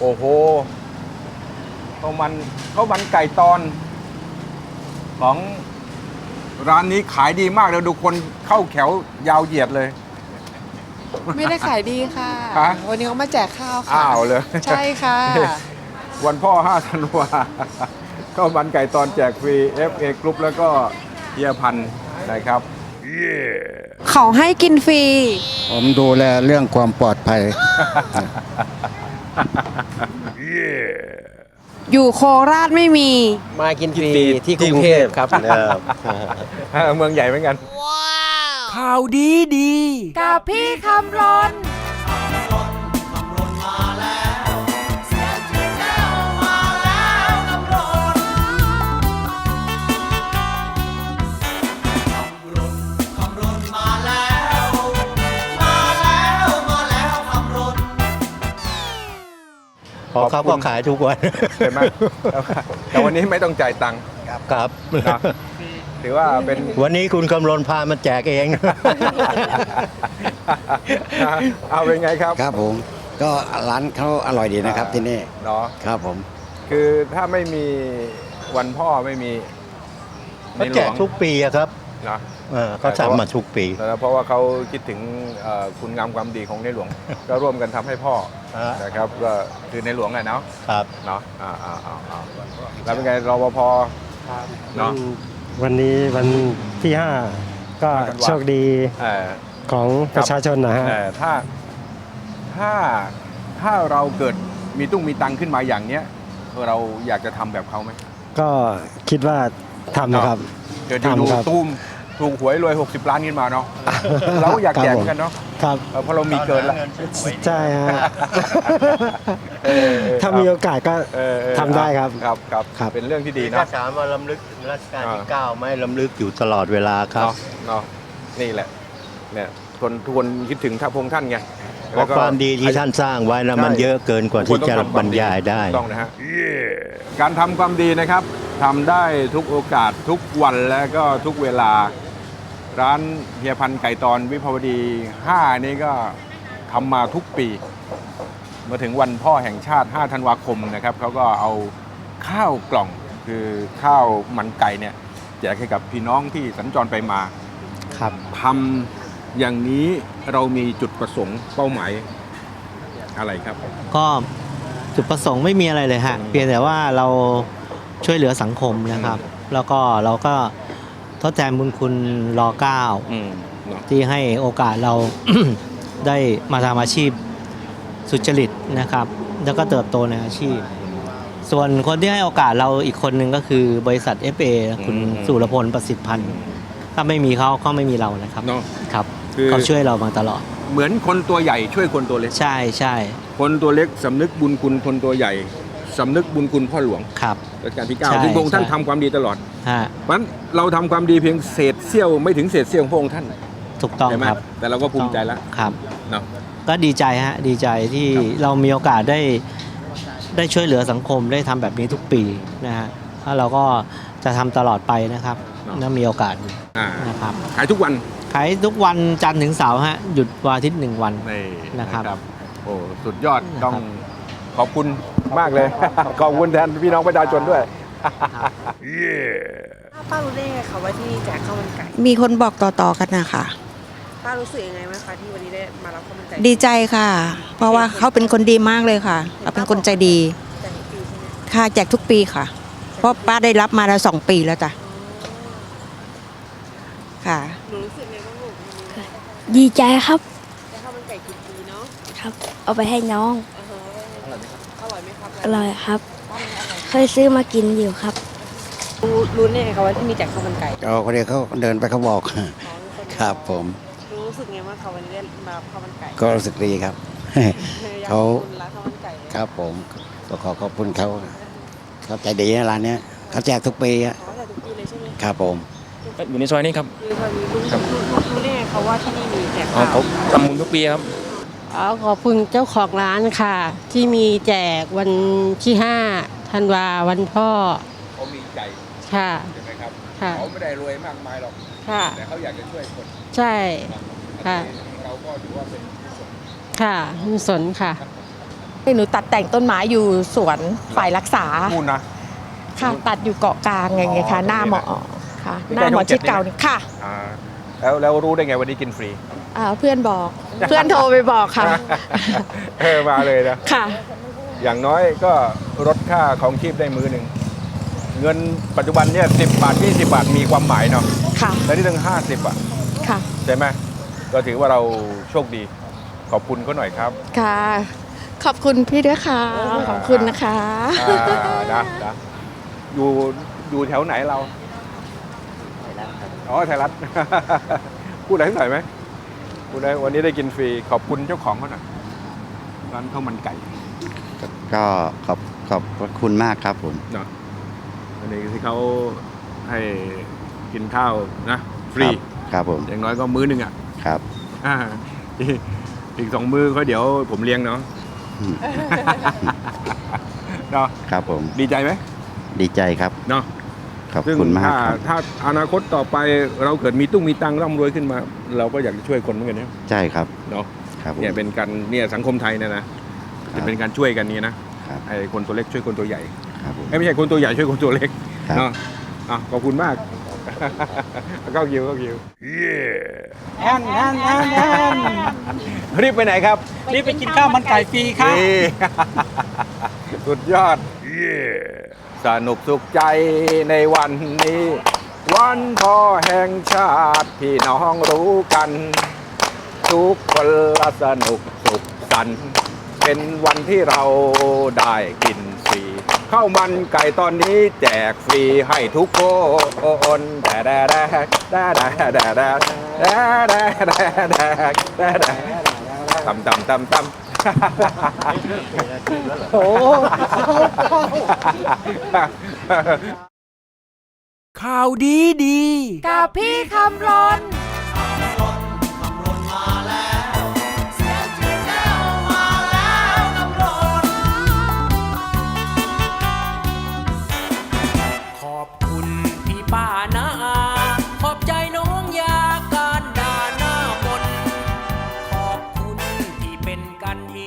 โอ้โหข้าวมันข้าวมันไก่ตอน ของร้านนี้ขายดีมากเลยดูคนเข้าแถวยาวเหยียดเลย ไม่ได้ขายดีค่ะ ฮะ วันนี้เขามาแจกข้าวค่ะอ้าวเลย ใช่ค่ะ วันพ่อ 5 ธันวาข้าวมันไก่ตอนแจกฟรี FA กรุ๊ปแล้วก็เฮียพันธ์นะครับ เขาให้กินฟรี ผมดูแลเรื่องความปลอดภัย อยู่โคราชไม่มี มากินฟรีที่กรุงเทพครับ เมืองใหญ่เหมือนกัน ข่าวดีดี กับพี่คำรน ขอเขาก็ขายทุกวันเห็นไหมแต่วันนี้ไม่ต้องจ่ายตังค์ครับ นะถือว่าเป็น วันนี้คุณกำลนพามาแจกเอง เอาเป็นไงครับครับผม ก็ร้านเขาอร่อยดีนะครับที่นี่เนาะครับผม คือถ้าไม่มีวันพ่อไม่มีในเขาหลแจวกงทุกปีอะครับนะ เออเขาทำมาทุกปีแต่เพราะว่าเขาคิดถึงเอ่อคุณงามความดีของในหลวง ก็ร่วมกันทำให้พ่อ ฮะนะครับก็คือในหลวงไงเนาะครับเนาะอ่าอ่าอ่าอ่าแล้วเป็นไงรปภ เนาะวันนี้วันที่ 5 ก็ห้าธันวาโชคดีเออของประชาชนนะฮะ เออถ้าถ้าถ้าเราเกิดมีตุ้งมีตังขึ้นมาอย่างเนี้ยเราอยากจะทำแบบเขาไหมก็คิดว่าทำนะครับ เกิดอยู่ทำครับ ๆตุ้ม ถูกหวยรวย 60 ล้านขึ้นมาเนาะเราก็อยากแจกเหมือนกันเนาะครับ เออเพราะเรามีเกินละใช่ฮะ เออเออ ถ้ามีโอกาสก็เออเออทำได้ครับ ครับครับ ครับ เป็นเรื่องที่ดีถ้านะถามว่าลำลึกถึงรัชกาลที่อ่า9ไหมลำลึกอยู่ตลอดเวลาครับ เนาะเนาะนี่แหละเนี่ยคนทุกคนคิดถึงท่าพงษ์ท่านไงเพราะความดีที่ท่านสร้างไว้นะมันเยอะเกินกว่าที่จะบรรยายได้ต้องนะฮะการทำความดีนะครับทำได้ทุกโอกาสทุกวันและก็ทุกเวลา ร้านเฮียพันธุ์ไก่ตอนวิภาวดี 5 นี่ก็ทำมาทุกปี เมื่อถึงวันพ่อแห่งชาติ 5 ธันวาคมนะครับเขาก็เอาข้าวกล่องคือข้าวมันไก่เนี่ยแจกให้กับพี่น้องที่สัญจรไปมาครับทำอย่างนี้เรามีจุดประสงค์เป้าหมายอะไรครับ ก็จุดประสงค์ไม่มีอะไรเลยฮะเพียงแต่ว่าเราช่วยเหลือสังคมนะครับ แล้วก็เราก็ ทดแทนบุญคุณรอเก้าอืมเนาะที่ให้โอกาสเรา ได้มาทำอาชีพสุจริตนะครับ แล้วก็เติบโตในอาชีพ ส่วนคนที่ให้โอกาสเราอีกคนหนึ่งก็คือบริษัท FA คุณสุรพลประสิทธิ์พันธ์ถ้าไม่มีเขาก็ไม่มีเรานะครับเนาะครับคือ เขาช่วยเรามาตลอด เหมือนคนตัวใหญ่ช่วยคนตัวเล็ก ใช่ใช่คนตัวเล็กสำนึกบุญคุณคนตัวใหญ่ สำนึกบุญคุณพ่อหลวงครับ รัชกาลที่ใช่9ที่พระองค์ท่านใช่ ทำความดีตลอด ฮะเพราะฉะนั้นเราทำความดีเพียงเศษเสี้ยวไม่ถึงเศษเสี้ยวของพระองค์ท่านถูกต้องใช่ไหมครับแต่เราก็ภูมิใจแล้วครับ เนาะ ก็ดีใจฮะดีใจที่เรามีโอกาสได้ได้ช่วยเหลือสังคมได้ทำแบบนี้ทุกปีนะฮะแล้วเราก็จะทำตลอดไปนะครับถ้ามีโอกาสอ่านะครับขายทุกวันขายทุกวันจันทร์ถึงเสาร์ฮะหยุดวันอาทิตย์หนึ่งวัน นี่นะครับ โอ้สุดยอดนะครับ ต้องขอบคุณ มากเลย ขอบคุณแทนพี่น้องประชาชนด้วย ป้ารู้ได้ไงคะว่าที่นี่แจกข้าวมันไก่มีคนบอกต่อๆกันนะคะป้ารู้สึกยังไงไหมคะที่วันนี้ได้มารับข้าวมันไก่ดีใจค่ะ เพราะว่าเขาเป็นคนดีมากเลยค่ะเขาเป็นคนใจดี แจกทุกปีใช่ไหมค่ะแจกทุกปีค่ะ เพราะป้าได้รับมาแล้วสองปีแล้วจ้ะค่ะ หนูรู้สึกไงบ้างลูกวันนี้ดีใจครับได้ข้าวมันไก่กินฟรีเนาะครับ เอาไปให้น้องอ่าฮะอ ร่อยไหมครับอร่อยครับป้ามันอร่อยเคยซื้อมากินอยู่ครับ รู้รู้ได้ไงคะว่าที่มีแจกข้าวมันไก่เอาคนเดียวเขาเดินไปเขาบอกอ๋อมีคนครับผมหนูรู้สึกไงบ้างคะวันนี้ได้มารับข้าวมันไก่ก็รู้สึกดีครับอยกเขาขอบคุณร้านข้าวมันไก่เลยครับผมก็ขอขอบคุณเขาเขาใจดีนะร้านเนี้ยเขาแจกทุกปีอะขอแต่ทุกปีเลยใช่ไหมครับผมอยู่ในซอยนี้ครับคือตอนนี้รู้รู้รู้รู้ได้ไงคะว่าที่นี่มีแจกอ๋อข้าวเขาทำบุญทุกปีครับ อ๋อขอบคุณเจ้าของร้านค่ะ ที่มีแจกวันที่5ธันวาวันพ่อเขามีใจค่ะ ใช่ไหมครับค่ะ เขาไม่ได้รวยมากมายหรอก ค่ะ แต่เขาอยากจะช่วยคนใช่ ค่ะเราก็ถือว่าเป็นกุศลค่ะคุณสนค่ะ หนูตัดแต่งต้นไม้อยู่สวนฝ่ายรักษาพูดนะ ค่ะ ตัดอยู่เกาะกลางไงไงคะอ๋อหน้าหมอโอเคค่ะนี่หน้าหมอใกล้ช่องชิดเก่าเจ็ดนี่ค่ะ อ่าแล้วแล้วรู้ได้ไงวันนี้กินฟรี อ่าเพื่อนบอก เพื่อนโทรไปบอกค่ะ เออมาเลยนะ ค่ะ อย่างน้อยก็ลดค่าของชีพได้มือหนึ่ง เงินปัจจุบันเนี่ยสิบาท20บาทมีความหมายเนาะค่ะแต่นี่ถึง50อะค่ะ ใช่ไหมก็ถือว่าเราโชคดี ขอบคุณเขาหน่อยครับ ค่ะ ขอบคุณพี่ด้วยค่ะ ขอบคุณนะคะอ่านะนะอยู่อยู่แถวไหนเราอ๋อไทยรัฐ พูดอะไรสักหน่อยไหม พูดได้วันนี้ได้กินฟรีขอบคุณเจ้าของเขาหน่อยร้านข้าวมันไก่ก็ขอบขอบพระคุณมากครับผมเนาะวันนี้ที่เขาให้กินข้าวนะ ฟรีครับผมอย่างน้อยก็มื้อหนึ่งอะครับอ่าอีกอีกสองมื้อเขาเดี๋ยวผมเลี้ยงเนาะอืมเนาะครับผมดีใจไหมดีใจครับเนาะ ขอบซึ่งคุณมากถ้าครับถ้าอนาคตต่อไปเราเกิดมีตุ้งมีตังร่ำรวยขึ้นมา เราก็อยากจะช่วยคนเหมือนกันเนี่ยใช่ครับเนาะครับผมเนี่ยเป็นการเนี่ยสังคมไทยเนี่ยนะครัจะบเป็นการช่วยกันนี้นะครับไอ้คนตัวเล็กช่วยคนตัวใหญ่ครับผมเอ้ยไม่ใช่คนตัวใหญ่ช่วยคนตัวเล็กครับเนาะอะขอบคุณมากเข้าคิวเข้าคิวแอนแอนแอนแอนรีบไปไหนครับ รีบไปกินข้าวมันไก่ฟรีครับนี่สุดยอด สนุกสุขใจในวันนี้ วันพ่อแห่งชาติพี่น้องรู้กัน ทุกคนละสนุกสุขสันต์เป็นวันที่เราได้กินฟรีข้าวมันไก่ตอนนี้แจกฟรีให้ทุกคนแดแดแดแดแดแดแดแดแดแดแดแดแดตำตำตำตำโอ้ ข่าวดีดี กับพี่คำรน